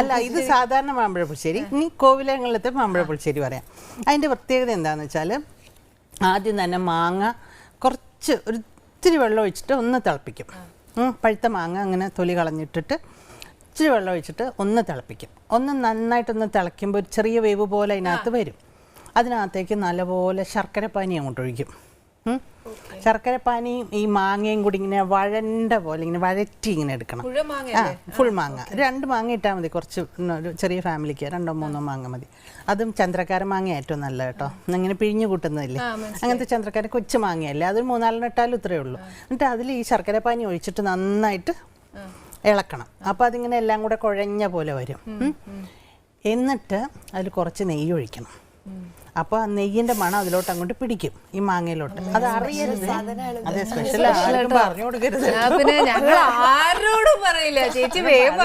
അല്ല ഇത് സാധാരണ മാമ്പഴ പുളിശ്ശേരി. ഇനി കോവിലങ്ങളിലത്തെ മാമ്പഴ പുളിശ്ശേരി പറയാം. അതിന്റെ പ്രത്യേകത എന്താണെന്ന് വെച്ചാൽ ആദ്യം തന്നെ മാങ്ങ കുറച്ച് ഒരു ഇത്തിരി വെള്ളം ഒഴിച്ചിട്ട് ഒന്ന് തിളപ്പിക്കും. പഴുത്ത മാങ്ങ അങ്ങനെ തൊലി കളഞ്ഞിട്ടിട്ട് ഇച്ചിരി വെള്ളം ഒഴിച്ചിട്ട് ഒന്ന് തിളപ്പിക്കും. ഒന്ന് നന്നായിട്ടൊന്ന് തിളയ്ക്കുമ്പോൾ ഒരു ചെറിയ വേവ് പോലെ അതിനകത്ത് വരും. അതിനകത്തേക്ക് നല്ലപോലെ ശർക്കര പാനി അങ്ങോട്ട് ഒഴിക്കും. ഉം. ശർക്കര പാനിയും ഈ മാങ്ങയും കൂടി ഇങ്ങനെ വഴണ്ട പോലെ ഇങ്ങനെ വഴറ്റി ഇങ്ങനെ എടുക്കണം. ആ ഫുൾ മാങ്ങ. രണ്ട് മാങ്ങ ഇട്ടാൽ മതി. കുറച്ച് ഒരു ചെറിയ ഫാമിലിക്ക് രണ്ടോ മൂന്നോ മാങ്ങ മതി. അതും ചന്ദ്രക്കാര മാങ്ങ ഏറ്റവും നല്ല കേട്ടോ. ഇങ്ങനെ പിഴിഞ്ഞു കൂട്ടുന്നതില്ലേ? അങ്ങനത്തെ ചന്ദ്രക്കാര കൊച്ചു മാങ്ങയല്ലേ? അതൊരു മൂന്നാലെണ്ണം ഇട്ടാലും ഇത്രയേ ഉള്ളൂ. എന്നിട്ട് അതിൽ ഈ ശർക്കരപ്പാനി ഒഴിച്ചിട്ട് നന്നായിട്ട് ഇളക്കണം. അപ്പോൾ അതിങ്ങനെ എല്ലാം കൂടെ കുഴഞ്ഞ പോലെ വരും. എന്നിട്ട് അതിൽ കുറച്ച് നെയ്യ് ഒഴിക്കണം. അപ്പോൾ നെയ്യിന്റെ മണം അതിലോട്ട് അങ്ങോട്ട് പിടിക്കും ഈ മാങ്ങയിലോട്ട്. അത് അറിയരുത്. അതെ സ്പെഷ്യൽ പറഞ്ഞു കൊടുക്കരുത് പിന്നെ ഞങ്ങൾ ആരോടും പറയില്ല. ചേച്ചി വേഗം